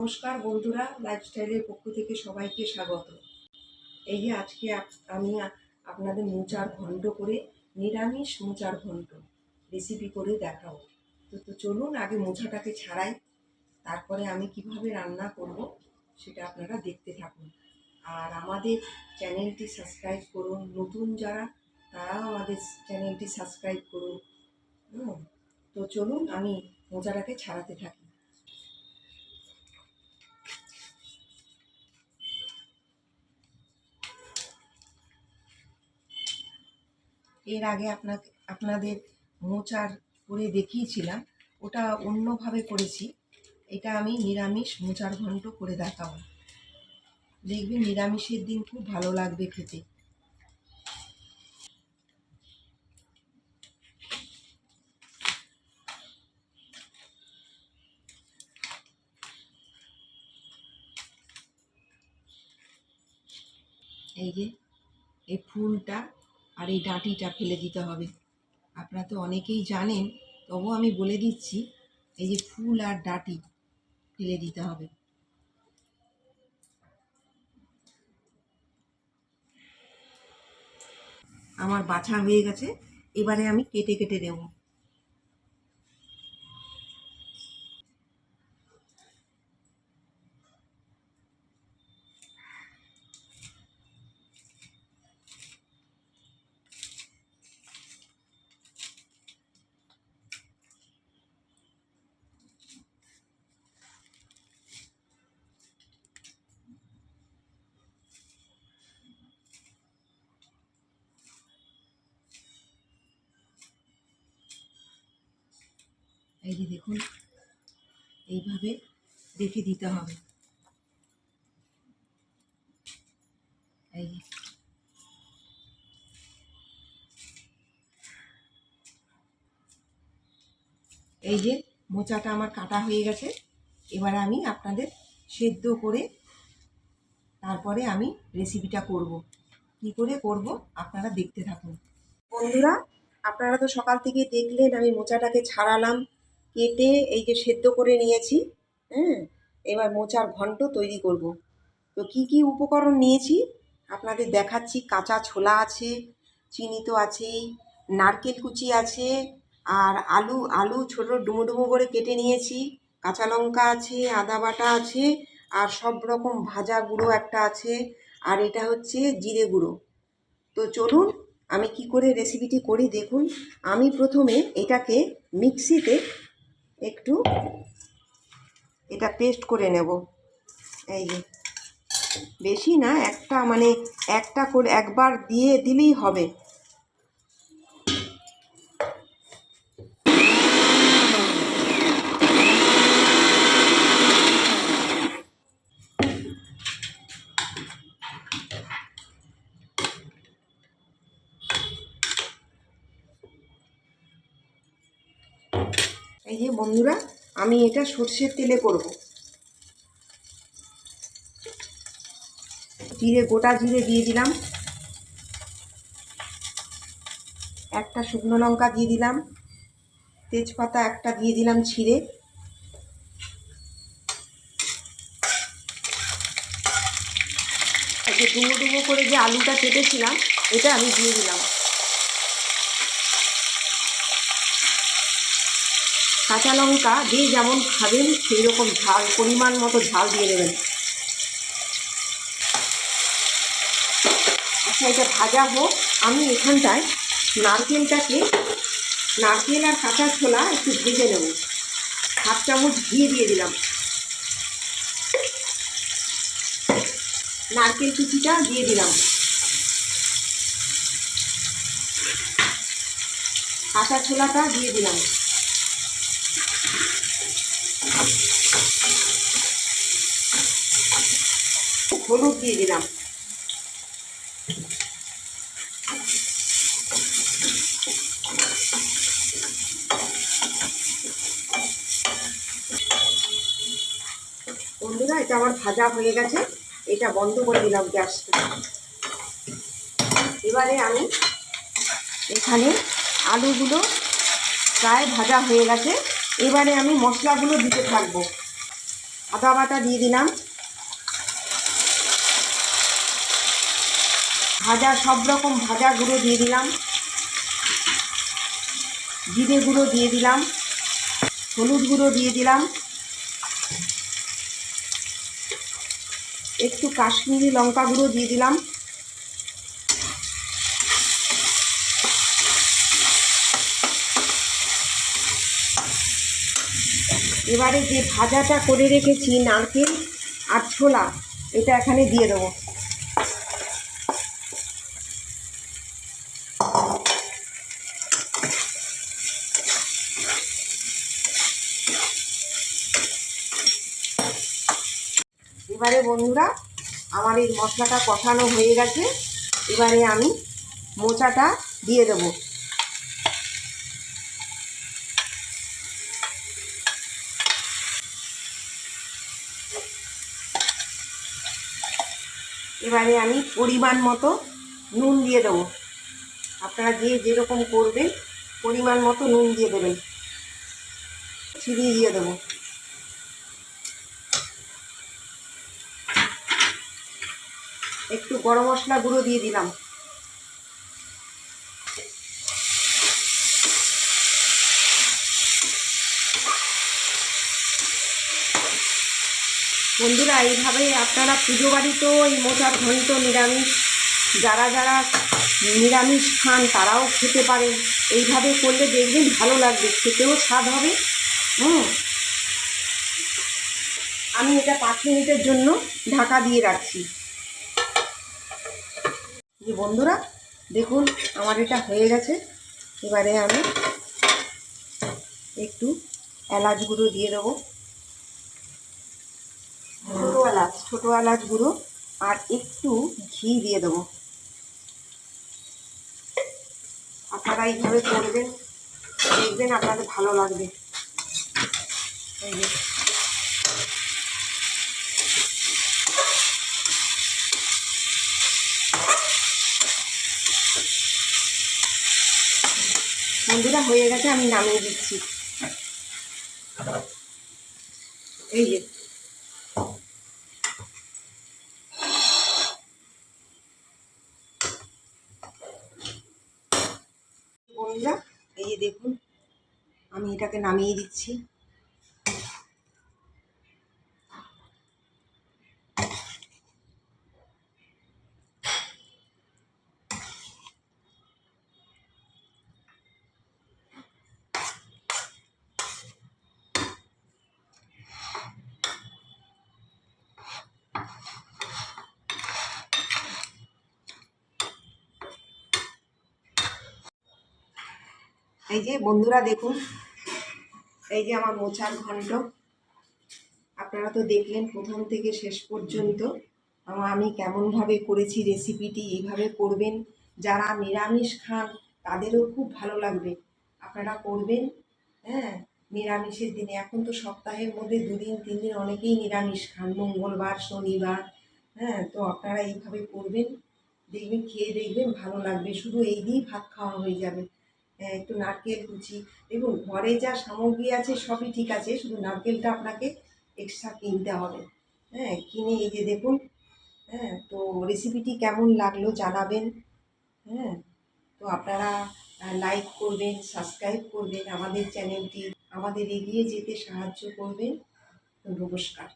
নমস্কার বন্ধুরা লাইফস্টাইলের পক্ষ থেকে সবাইকে স্বাগত। এই যে আজকে আমি আপনাদের মোচার ঘণ্ট করে, নিরামিষ মোচার ঘন্ট রেসিপি করে দেখাবো। তো তো চলুন আগে মোচাটাকে ছাড়াই, তারপরে আমি কীভাবে রান্না করব সেটা আপনারা দেখতে থাকুন। আর আমাদের চ্যানেলটি সাবস্ক্রাইব করুন, নতুন যারা, তারাও আমাদের চ্যানেলটি সাবস্ক্রাইব করুন। তো চলুন আমি মোচাটাকে ছাড়াতে থাকি। এর আগে আপনাকে, আপনাদের মোচার করে দেখিয়েছিলাম, ওটা অন্যভাবে করেছি। এটা আমি নিরামিষ মোচার ঘন্ট করে দেখাবো। দেখবেন নিরামিষের দিন খুব ভালো লাগবে খেতে। এই যে, এই ফুলটা আর এই ডাঁটিটা ফেলে দিতে হবে। আপনারা তো অনেকেই জানেন তবু আমি বলে দিচ্ছি, এই যে ফুল আর ডাঁটি ফেলে দিতে হবে। আমার বাছা হয়ে গেছে, এবারে আমি কেটে কেটে দেব। এই যে দেখুন, এইভাবে রেখে দিতে হবে। এই যে। এই যে মোচাটা আমার কাটা হয়ে গেছে। এবারে আমি আপনাদের সেদ্ধ করে তারপরে আমি রেসিপিটা করব। কি করে করব আপনারা দেখতে থাকুন। বন্ধুরা, আপনারা তো সকাল থেকে দেখলেন আমি মোচাটাকে ছাড়ালাম। কেটে এই যে সেদ্ধ করে নিয়েছি হ্যাঁ এবার মোচার ঘন্ট তৈরি করব। তো কি কি উপকরণ নিয়েছি? আপনাদের দেখাচ্ছি, কাঁচা ছোলা আছে, চিনি তো আছেই, নারকেল কুচি আছে, আর আলু আলু ছোটো ডুমো ডুমো করে কেটে নিয়েছি, কাঁচা লঙ্কা আছে, আদা বাটা আছে, আর সব রকম ভাজা গুঁড়ো একটা আছে, আর এটা হচ্ছে জিরে গুঁড়ো। তো চলুন, আমি কি করে রেসিপিটি করি দেখুন। আমি প্রথমে এটাকে মিক্সিতে একটু এটা পেস্ট করে নেব। এই যে, বেশি না, একটা মানে একটা করে একবার দিয়ে দিলেই হবে। এই যে বন্ধুরা, আমি এটা সর্ষের তেলে করব। জিরে, গোটা জিরে দিয়ে দিলাম। একটা শুকনো লঙ্কা দিয়ে দিলাম। তেজপাতা একটা দিয়ে দিলাম ছিঁড়ে। যে ডুবো ডুবো করে যে আলুটা কেটেছিলাম, এটা আমি দিয়ে দিলাম। কাঁচা লঙ্কা যে যেমন খাবেন সেই রকম ঝাল, পরিমাণ মতো ঝাল দিয়ে দেবেন। আচ্ছা এটা ভাজা হোক, আমি এখানটায় নারকেলটাকে, নারকেল আর কাঁচা ছোলা একটু ভেজে নেব। হাফ চামচ ঘি দিয়ে দিলাম। নারকেল কুচিটা দিয়ে দিলাম। কাঁচা ছোলাটা দিয়ে দিলাম। হলুদ দিয়ে দিলাম। বন্ধুরা, এটা আমার ভাজা হয়ে গেছে। এটা বন্ধ করে দিলাম গ্যাসটা। এবারে আমি এখানে আলুগুলো প্রায় ভাজা হয়ে গেছে। এবারে আমি মশলাগুলো দিতে থাকব। আদা বাটা দিয়ে দিলাম। ভাজা, সব রকম ভাজা গুঁড়ো দিয়ে দিলাম। জিরে গুঁড়ো দিয়ে দিলাম। হলুদ গুঁড়ো দিয়ে দিলাম। একটু কাশ্মীরি লঙ্কা গুঁড়ো দিয়ে দিলাম। এবারে যে ভাজাটা করে রেখেছি নারকেল আর ছোলা, এটা এখানে দিয়ে দেবো। এবারে বন্ধুরা, আমার এই মশলাটা কষানো হয়ে গেছে। এবারে আমি মোচাটা দিয়ে দেবো। এবারে আমি পরিমাণ মতো নুন দিয়ে দেবো। আপনারা যে যেরকম করবেন, পরিমাণ মতো নুন দিয়ে দেবেন। ছিটিয়ে দিয়ে দেবো। একটু গরম মশলা গুঁড়ো দিয়ে দিলাম। বন্ধুরা, এইভাবে আপনারা পুজো বাড়িতেও এই মোচার ঘন্ট নিরামিষ, যারা যারা নিরামিষ খান তারাও খেতে পারেন। এইভাবে করলে দেখবেন ভালো লাগবে, খেতেও স্বাদ হবে। হুম। আমি এটা পাঁচ মিনিটের জন্য ঢাকা দিয়ে রাখছি। যে বন্ধুরা দেখুন আমার এটা হয়ে গেছে। এবারে আমি একটু এলাচ গুঁড়ো দিয়ে দেবো। ছোটো এলাচ। ছোটো এলাচ গুঁড়ো আর একটু ঘি দিয়ে দেবো। আপনারা এইভাবে করবেন দেখবেন আপনাদের ভালো লাগবে। এই যে বন্ধুরা, হয়ে গেছে, আমি নামিয়ে দিচ্ছি। এই যে। বন্ধুরা, এই যে দেখুন, আমি এটাকে নামিয়ে দিচ্ছি। এই যে বন্ধুরা দেখুন, এই যে আমার মোচার ঘন্ট আপনারা তো দেখলেন প্রথম থেকে শেষ পর্যন্ত আমি কেমনভাবে করেছি রেসিপিটি এইভাবে করবেন। যারা নিরামিষ খান, তাদেরও খুব ভালো লাগবে। আপনারা করবেন হ্যাঁ নিরামিষের দিনে। এখন তো সপ্তাহের মধ্যে দুদিন তিন দিন অনেকেই নিরামিষ খান, মঙ্গলবার, শনিবার হ্যাঁ তো আপনারা এইভাবে করবেন। দেখবেন, খেয়ে দেখবেন, ভালো লাগবে। শুধু এই দিয়েই ভাত খাওয়া হয়ে যাবে। একটু নারকেল কুচি দেখুন ঘরে যা সামগ্রী আছে সবই ঠিক আছে, শুধু নারকেলটা আপনাকে এক্সট্রা কিনতে হবে। হ্যাঁ কিনে এই যে দেখুন হ্যাঁ তো রেসিপিটি কেমন লাগল জানাবেন। হ্যাঁ তো আপনারা লাইক করবেন সাবস্ক্রাইব করবেন আমাদের চ্যানেলটি আমাদের এগিয়ে যেতে সাহায্য করবেন। নমস্কার।